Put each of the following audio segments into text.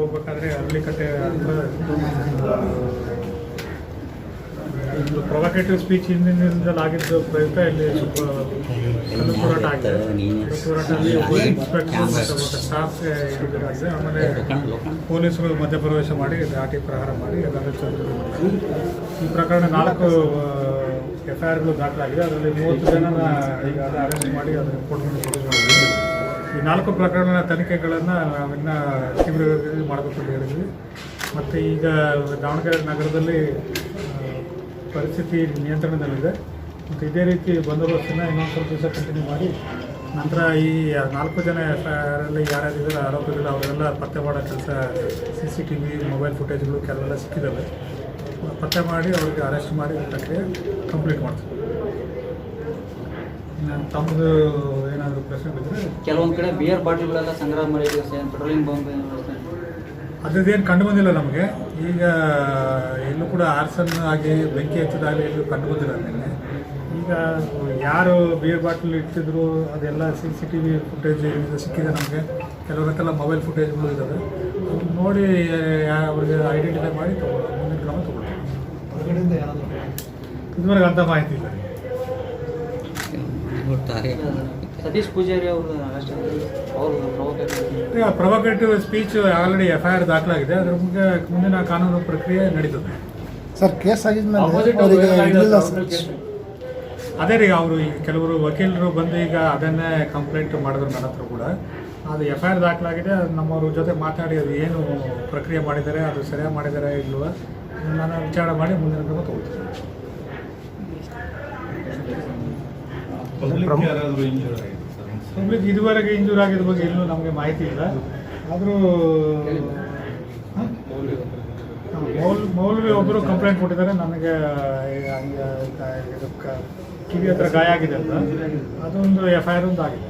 ಹೋಗ್ಬೇಕಾದ್ರೆ ಅರಳಿಕಟ್ಟೆ ಹತ್ರ ಒಂದು ಪ್ರೊವೊಕೇಟಿವ್ ಸ್ಪೀಚ್ ಹಿಂದಿನಿಂದಲೂ ಆಗಿದ್ದು ಪ್ರಯುಕ್ತ ಇಲ್ಲಿ ಸ್ವಲ್ಪ ಹೋರಾಟ ಆಗಿದೆ ಹೋರಾಟದಲ್ಲಿ ಇನ್ಸ್ಪೆಕ್ಟರ್ ಸ್ಟಾಫ್ ಆಗಿದೆ ಆಮೇಲೆ ಪೊಲೀಸರು ಮಧ್ಯಪ್ರವೇಶ ಮಾಡಿ ದಾಟಿ ಪ್ರಹಾರ ಮಾಡಿ ಈ ಪ್ರಕರಣ ನಾಲ್ಕು ಎಫ್ ಐ ಆರ್ಗಳು ದಾಖಲಾಗಿದೆ. ಅದರಲ್ಲಿ ಮೂವತ್ತು ಜನನ ಈಗ ಅರೆಸ್ಟ್ ಮಾಡಿ, ಅದನ್ನು ರಿಪೋರ್ಟ್ ಮಾಡಿದ್ದೀವಿ ಈ ನಾಲ್ಕು ಪ್ರಕರಣದ ತನಿಖೆಗಳನ್ನು ನಾವಿನ್ನ ಮಾಡಬೇಕು ಅಂತ ಹೇಳಿದ್ವಿ. ಮತ್ತು ಈಗ ದಾವಣಗೆರೆ ನಗರದಲ್ಲಿ ಪರಿಸ್ಥಿತಿ ನಿಯಂತ್ರಣದಲ್ಲಿದೆ. ಮತ್ತು ಇದೇ ರೀತಿ ಬಂದೋಬಸ್ತನ್ನು ಇನ್ನೊಂದು ಸ್ವಲ್ಪ ದಿವಸ ಕಂಟಿನ್ಯೂ ಮಾಡಿ, ನಂತರ ಈ ನಾಲ್ಕು ಜನ ಆರಲ್ಲಿ ಯಾರ್ಯಾರಿದ್ದಾರೆ, ಆರೋಪಿಗಳು, ಅವರೆಲ್ಲ ಪತ್ತೆ ಮಾಡೋ ಕೆಲಸ C C T V mobile ಫುಟೇಜ್ಗಳು ಕೆಲವೆಲ್ಲ ಸಿಕ್ಕಿದ್ದಾವೆ. ಪತ್ತೆ ಮಾಡಿ ಅವ್ರಿಗೆ ಅರೆಸ್ಟ್ ಮಾಡಿ ಪ್ರಕ್ರಿಯೆ ಕಂಪ್ಲೀಟ್ ಮಾಡ್ತೀವಿ. ತಮ್ಮದು ಕೆಲವೊಂದು ಕಡೆ ಬಿಯರ್ ಬಾಟಲ್ಗಳೆಲ್ಲ ಸಂಗ್ರಹ ಸರ್ ಪೆಟ್ರೋಲಿಂಗ್ ಬಾಂಬ್ ಅದೇನು ಕಂಡು ಬಂದಿಲ್ಲ ನಮಗೆ. ಈಗ ಎಲ್ಲೂ ಕೂಡ ಆರ್ಸನ್ ಆಗಿ ಬೆಂಕಿ ಹಚ್ಚದಾಗಲಿ ಎಲ್ಲೂ ಕಂಡು ಬಂದಿಲ್ಲ ನಿನ್ನೆ. ಈಗ ಯಾರು ಬಿಯರ್ ಬಾಟಲ್ ಇಟ್ಟಿದ್ರು ಅದೆಲ್ಲ C C T V footage ಸಿಕ್ಕಿದೆ ನಮಗೆ. ಕೆಲವರಕ್ಕೆಲ್ಲ ಮೊಬೈಲ್ ಫುಟೇಜ್ಗಳು ಇದ್ದಾವೆ ಅದನ್ನ ನೋಡಿ ಅವ್ರಿಗೆ ಐಡೆಂಟಿಫೈ ಮಾಡಿ ತಗೊಳ್ಳೋ ಮುಂದಿನ ಕ್ರಮ ತಗೊಳ್ಳಿ ಇದುವರೆಗೆ ಅಂಥ ಮಾಹಿತಿ ಇಲ್ಲ ಸತೀಶ್ ಪೂಜಾರಿ ಅವರು ಅವರು provocative speech already F I R ದಾಖಲಾಗಿದೆ. ಅದ್ರ ಮುಂದೆ ಮುಂದಿನ ಕಾನೂನು ಪ್ರಕ್ರಿಯೆ ನಡೀತದೆ. ಸರ್ ಕೇಸ್ ಆಗಿದ್ಮೇಲೆ ಅದೇ ರೀ ಅವರು ಈಗ ಕೆಲವರು ವಕೀಲರು ಬಂದು ಈಗ ಅದನ್ನೇ ಕಂಪ್ಲೇಂಟ್ ಮಾಡಿದ್ರು ನನ್ನ ಹತ್ರ ಕೂಡ. ಅದು ಎಫ್ ಐ ಆರ್ ದಾಖಲಾಗಿದೆ. ಅದು ನಮ್ಮವ್ರ ಜೊತೆ ಮಾತಾಡಿ ಅದು ಏನು ಪ್ರಕ್ರಿಯೆ ಮಾಡಿದ್ದಾರೆ ಅದು ಸರಿಯಾಗಿ ಮಾಡಿದ್ದಾರೆ ಇಲ್ವ ನಾನು ವಿಚಾರ ಮಾಡಿ ಮುಂದಿನ ಕ್ರಮ ತಗೊಳ್ತೀನಿ ಪಬ್ಲಿಕ್ ಯಾರಾದರೂ ಇಂಜೂರ್ ಆಗಿದೆ ಸರ್? ಪಬ್ಲಿಕ್ ಇದುವರೆಗೆ ಇಂಜೂರ್ ಆಗಿದ ಬಗ್ಗೆ ಇನ್ನೂ ನಮಗೆ ಮಾಹಿತಿ ಇಲ್ಲ. ಆದರೂ ಮೌಲ್ ಮೌಲ್ವಿ ಒಬ್ಬರು ಕಂಪ್ಲೇಂಟ್ ಕೊಟ್ಟಿದ್ದಾರೆ. ನನಗೆ ಕಿವಿ ಹತ್ರ ಗಾಯ ಆಗಿದೆ ಅಂತ. ಅದೊಂದು ಎಫ್ ಐ ಆರ್ ಒಂದು ಆಗಿದೆ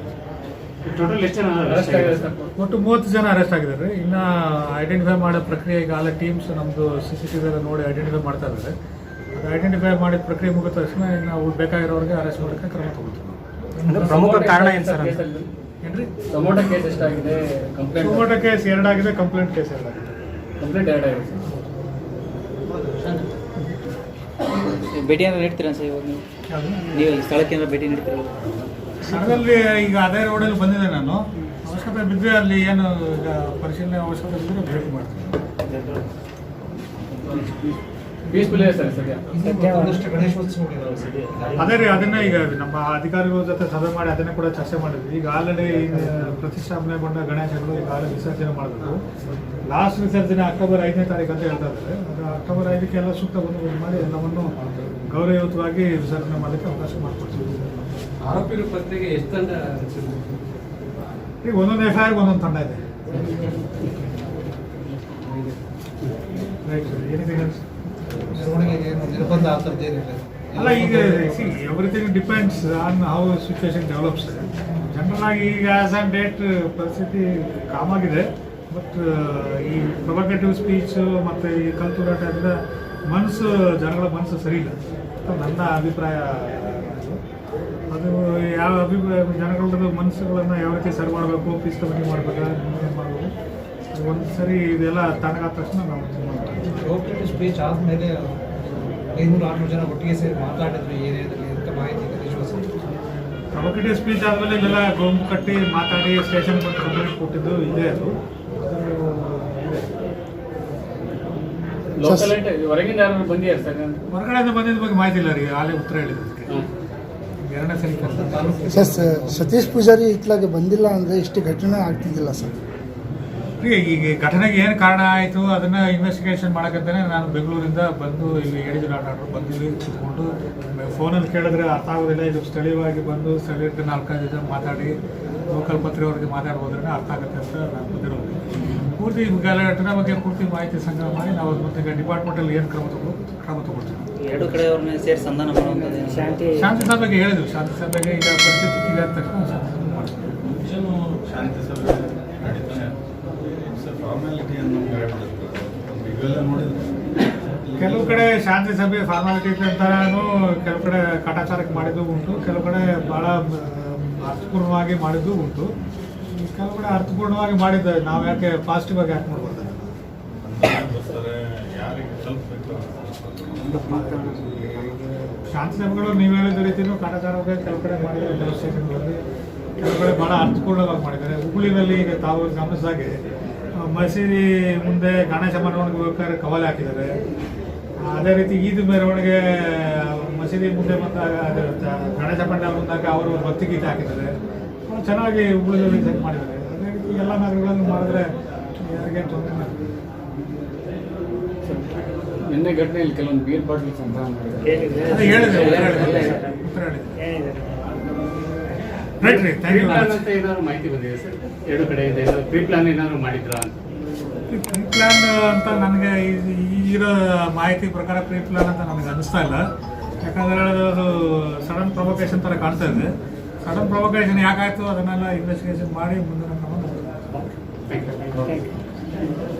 ಟೋಟಲ್ ಎಷ್ಟು ಆಗಿದೆ ಸರ್? ಒಟ್ಟು ಮೂವತ್ತು ಜನ ಅರೆಸ್ಟ್ ಆಗಿದ್ದಾರೆ. ಇನ್ನು ಐಡೆಂಟಿಫೈ ಮಾಡೋ ಪ್ರಕ್ರಿಯೆ ಈಗ ಟೀಮ್ಸ್ ನಮ್ಮದು ಸಿ ಸಿ ಟಿ ವಿ ಎಲ್ಲ ನೋಡಿ ಐಡೆಂಟಿಫೈ ಮಾಡ್ತಾ ಇದ್ದಾರೆ. ಐಡೆಂಟಿಫೈ ಮಾಡಿದ ಪ್ರಕ್ರಿಯೆ ಮುಗಿದ ತಕ್ಷಣ ನಾವು ಬೇಕಾಗಿರೋರಿಗೆ ಅರೆಸ್ಟ್ ಮಾಡೋಕ್ಕೆ ಕ್ರಮ ತಗೊಳ್ತೀವಿ ಪ್ರಮುಖ ಕಾರಣ ಏನು ಸರ್? ಏನ್ರಿ? ಟೊಮೊಟೊ ಕೇಸ್ ಎಷ್ಟಾಗಿದೆ? ಕಂಪ್ಲೇಂಟ್ ಟೊಮೊಟೊ ಕೇಸ್ ಎರಡಾಗಿದೆ ಕಂಪ್ಲೇಂಟ್ ಕೇಸ್ ಎರಡಾಗಿದೆ. ಕಂಪ್ಲೇಂಟ್ ಎರಡಾಗಿದೆ ಸರ್. ಭೇಟಿ ಏನಾದ್ರು ನೀಡ್ತೀರಾ ಸರ್ ಇವಾಗ ನೀವು? ನೀವು ಈ ಸ್ಥಳಕ್ಕೆ ಏನಾದ್ರು ಭೇಟಿ ನೀಡ್ತೀರಲ್ಲ ಸ್ಥಳದಲ್ಲಿ ಈಗ ಅದೇ ರೋಡಲ್ಲಿ ಬಂದಿದೆ ನಾನು. ಅವಶ್ಯಕತೆ ಬಿದ್ದರೆ ಅಲ್ಲಿ ಏನು ಈಗ ಪರಿಶೀಲನೆ ಅವಶ್ಯಕತೆ ಬಿದ್ದರೆ ಭೇಟಿ ಮಾಡ್ತೀನಿ. ಪೀಸ್ಫುಲ್ ಇದೆ ಸರ್ ಸದ್ಯ? ಅದೇ ರೀ ಅದನ್ನೇ ಈಗ ನಮ್ಮ ಅಧಿಕಾರಿಗಳ ಜೊತೆ ಸಭೆ ಮಾಡಿ ಅದನ್ನೇ ಕೂಡ ಚರ್ಚೆ ಮಾಡಿದ್ವಿ. ಈಗ ಆಲ್ರೆಡಿ ಪ್ರತಿಷ್ಠಾಪನೆಗೊಂಡ ಗಣೇಶಗಳು ಈಗ ಆಲ್ರೆಡಿ ವಿಸರ್ಜನೆ ಮಾಡಬೇಕು ಲಾಸ್ಟ್ ವಿಸರ್ಜನೆ ಅಕ್ಟೋಬರ್ ಐದನೇ ತಾರೀಕು ಅಂತ ಹೇಳ್ತಾ ಇದ್ದಾರೆ. ಅದು ಅಕ್ಟೋಬರ್ ಐದಕ್ಕೆ ಎಲ್ಲ ಸೂಕ್ತ ಬಂದು ಮಾಡಿ ಎಲ್ಲವನ್ನು ಗೌರವಯುತವಾಗಿ ವಿಸರ್ಜನೆ ಮಾಡಲಿಕ್ಕೆ ಅವಕಾಶ ಮಾಡಿಕೊಡ್ತೀವಿ. ಆರೋಪಿಗಳ ಪತ್ತೆಗೆ ಎಷ್ಟು ತಂಡ ಈಗ ಒಂದೊಂದು ಎಫ್ ಐ ಆರ್ಗೆ ಒಂದೊಂದು ತಂಡ ಇದೆ. ರೈಟ್ ಸರ್ ಏನಿದೆ ನಿರ್ಬಂಧ ಆ ಅಲ್ಲ ಈಗ everything depends on how situation develops general ಆಗಿ ಈಗ ಆಸ್ ಆನ್ ಡೇಟ್ ಪರಿಸ್ಥಿತಿ ಕಾಮಾಗಿದೆ ಬಟ್ ಈ ಪ್ರೊವೊಕೇಟಿವ್ ಸ್ಪೀಚು ಮತ್ತು ಈ ಕಲ್ತುರಾಟದಿಂದ ಮನಸ್ಸು ಜನಗಳ ಮನಸ್ಸು ಸರಿ ಇಲ್ಲ. ಅಂತ ನನ್ನ ಅಭಿಪ್ರಾಯ. ಅದು ಯಾವ ಅಭಿಪ್ರಾಯ ಜನಗಳದ್ದು ಮನಸ್ಸುಗಳನ್ನು ಯಾವ ರೀತಿ ಸರಿ ಮಾಡಬೇಕು ಪೀಸ್ ಕಮಿಟಿ ಮಾಡಬೇಕಾ ಮಾಡಬೇಕು? ಒಂದು ಸರಿ ಇದೆಲ್ಲ ತಣ್ಣಗಾದ ತಕ್ಷಣ ನಾವು ಸ್ಪೀಚ್ ಆದಮೇಲೆ ಐನೂರು ಆರ್ನೂರು ಜನ ಒಟ್ಟಿಗೆ ಸೇರಿ ಮಾತಾಡಿದ್ರು ಏರಿಯಾದಲ್ಲಿ ಅಂತ ಮಾಹಿತಿ ಇದೆ. ವಿಶ್ವಾಸ ಪ್ರೊವೊಕೇಟಿವ್ ಸ್ಪೀಚ್ ಆದಮೇಲೆ ಇಲ್ಲೆಲ್ಲ ಗೊಂಬು ಕಟ್ಟಿ ಮಾತಾಡಿ ಸ್ಟೇಷನ್ ಬಂದು ಕಂಪ್ಲೇಂಟ್ ಕೊಟ್ಟಿದ್ದು ಇದೆ ಅದು. ಹೊರಗಿಂದ ಹೊರಗಡೆಯಿಂದ ಬಂದಿದ್ದ ಬಗ್ಗೆ ಮಾಹಿತಿ ಇಲ್ಲ ರೀ. ಆಲೇ ಉತ್ತರ ಹೇಳಿದ್ದಕ್ಕೆ ಎರಡನೇ ಸರಿ ಸರ್ ಸತೀಶ್ ಪೂಜಾರಿ ಇತ್ಲಾಗೆ ಬಂದಿಲ್ಲ ಅಂದರೆ ಇಷ್ಟು ಘಟನೆ ಆಗ್ತಿದ್ದಿಲ್ಲ ಸರ್. ಈಗ ಘಟನೆಗೆ ಏನು ಕಾರಣ ಆಯಿತು? ಅದನ್ನ ಇನ್ವೆಸ್ಟಿಗೇಷನ್ ಮಾಡಕಂತಾನೆ ನಾನು ಬೆಂಗಳೂರಿಂದ ಬಂದು ಇಲ್ಲಿ ಹೇಳಿದ್ರು ಡಾಕ್ಟರ್ ಬಂದಿಲ್ಲಿ ಕೂತ್ಕೊಂಡು. ಫೋನಲ್ಲಿ ಕೇಳಿದ್ರೆ ಅರ್ಥ ಆಗೋದಿಲ್ಲ ಇದು ಸ್ಥಳೀಯವಾಗಿ ಬಂದು ಸ್ಥಳೀಯರಿಗೆ ನಾಲ್ಕೈದು ಜನ ಮಾತಾಡಿ ಲೋಕಲ್ ಪತ್ರಿಕೆಯವ್ರಿಗೆ ಮಾತಾಡ್ಬೋದ್ರೆ ಅರ್ಥ ಆಗುತ್ತೆ ಅಂತ ನಾನು ಬಂದಿರೋದು. ಪೂರ್ತಿ ಘಟನೆ ಬಗ್ಗೆ ಪೂರ್ತಿ ಮಾಹಿತಿ ಸಂಗ್ರಹ ಮಾಡಿ ನಾವು ಮತ್ತೆ ಡಿಪಾರ್ಟ್ಮೆಂಟಲ್ಲಿ ಏನು ಕ್ರಮ ತಗೋ ಕ್ರಮ ತಗೊಳ್ತೀವಿ. ಎರಡು ಕಡೆಯವ್ರನ್ನ ಸೇರಿ ಸಂಧಾನ ಶಾಂತಿ ಶಾಂತಿ ಸಭೆಗೆ ಹೇಳಿದ್ವಿ ಶಾಂತಿ ಸಭೆಗೆ ಈಗ ಪರಿಸ್ಥಿತಿ ತಕ್ಷಣ ಶಾಂತಿ ಸಭೆ ಮಾಡ್ತೀವಿ ಮುಂಚೆನೂ ಶಾಂತಿ ಸಭೆ ನಡೀತಾನೆ ಸರ್ ಫಾರ್ಮಾಲಿಟಿಯನ್ನು ಇವೆಲ್ಲ ನೋಡಿದ್ರೆ ಕೆಲವು ಕಡೆ ಶಾಂತಿ ಸಭೆ ಫಾರ್ಮಾಲಿಟಿ ಅಂತಾನು ಕೆಲವು ಕಡೆ ಕಾಟಾಚಾರಕ್ಕೆ ಮಾಡಿದ್ದು ಉಂಟು. ಕೆಲವು ಕಡೆ ಭಾಳ ಅರ್ಥಪೂರ್ಣವಾಗಿ ಮಾಡಿದ್ದು ಉಂಟು. ಕೆಲವು ಕಡೆ ಅರ್ಥಪೂರ್ಣವಾಗಿ ಮಾಡಿದ್ದ ನಾವು ಯಾಕೆ ಪಾಸಿಟಿವ್ ಆಗಿ ಯಾಕೆ ಮಾಡ್ಬೋದು ಶಾಂತಿ ಸಭೆಗಳು ನೀವು ಹೇಳಿದ ರೀತಿಯೂ ಕಾಟಾಚಾರವಾಗಿ ಕೆಲವು ಕಡೆ ಮಾಡಿದ್ದಾರೆ ಕೆಲವು ಸ್ಟೇಷನ್ಗಳಲ್ಲಿ ಕೆಲವು ಕಡೆ ಭಾಳ ಅರ್ಥಪೂರ್ಣವಾಗಿ ಮಾಡಿದ್ದಾರೆ. ಹುಬ್ಬಳ್ಳಿನಲ್ಲಿ ಈಗ ತಾವು ಗಮನಿಸಿದಾಗೆ ಮಸೀದಿ ಮುಂದೆ ಗಣೇಶ ಮೆರವಣಿಗೆ ಬೇಕಾದ್ರೆ ಕವಲೆ ಹಾಕಿದ್ದಾರೆ. ಅದೇ ರೀತಿ ಈದ್ ಮೆರವಣಿಗೆ ಮಸೀದಿ ಮುಂದೆ ಬಂದಾಗ ಅದು ಗಣೇಶ ಪಂಡ ಬಂದಾಗ ಅವರು ಭಕ್ತಿ ಗೀತೆ ಹಾಕಿದ್ದಾರೆ. ಚೆನ್ನಾಗಿ ಉಳಿದ ಸೆಟ್ ಮಾಡಿದ್ದಾರೆ. ಅದೇ ರೀತಿ ಎಲ್ಲ ನಗರಗಳನ್ನು ಮಾಡಿದ್ರೆ ಯಾರಿಗೇನು ತೊಂದರೆ ಇಲ್ಲ. ನಿನ್ನೆ ಘಟನೆಯಲ್ಲಿ ಕೆಲವೊಂದು ಬೀರ್ ಬಾಟ್ಲಿ ಸಂಗ್ರಹ ಹೇಳಿದ್ರು ಹೇಳಿದೆ ರೈಟ್ ಥ್ಯಾಂಕ್ ಯು ಅಂತ ಏನಾದ್ರು ಮಾಹಿತಿ ಬಂದಿದೆ ಸರ್? ಎರಡು ಕಡೆ ಇದೆ. ಪ್ರೀ ಪ್ಲಾನ್ ಏನಾದ್ರು ಮಾಡಿದ್ರಾ ಅಂತ? ಪ್ರೀ ಪ್ಲಾನ್ ಅಂತ ನನಗೆ ಈ- ಈಗಿರೋ ಮಾಹಿತಿ ಪ್ರಕಾರ ಪ್ರೀ ಪ್ಲಾನ್ ಅಂತ ನನಗೆ ಅನಿಸ್ತಾ ಇಲ್ಲ. ಯಾಕಂದ್ರೆ ಅದು ಸಡನ್ ಪ್ರೊವೊಕೇಶನ್ ಥರ ಕಾಣ್ತಾ ಇದೆ. ಸಡನ್ ಪ್ರೊವೊಕೇಶನ್ ಯಾಕಾಯ್ತು ಅದನ್ನೆಲ್ಲ ಇನ್ವೆಸ್ಟಿಗೇಷನ್ ಮಾಡಿ ಮುಂದಿನ ಕ್ರಮ ಥ್ಯಾಂಕ್ ಯು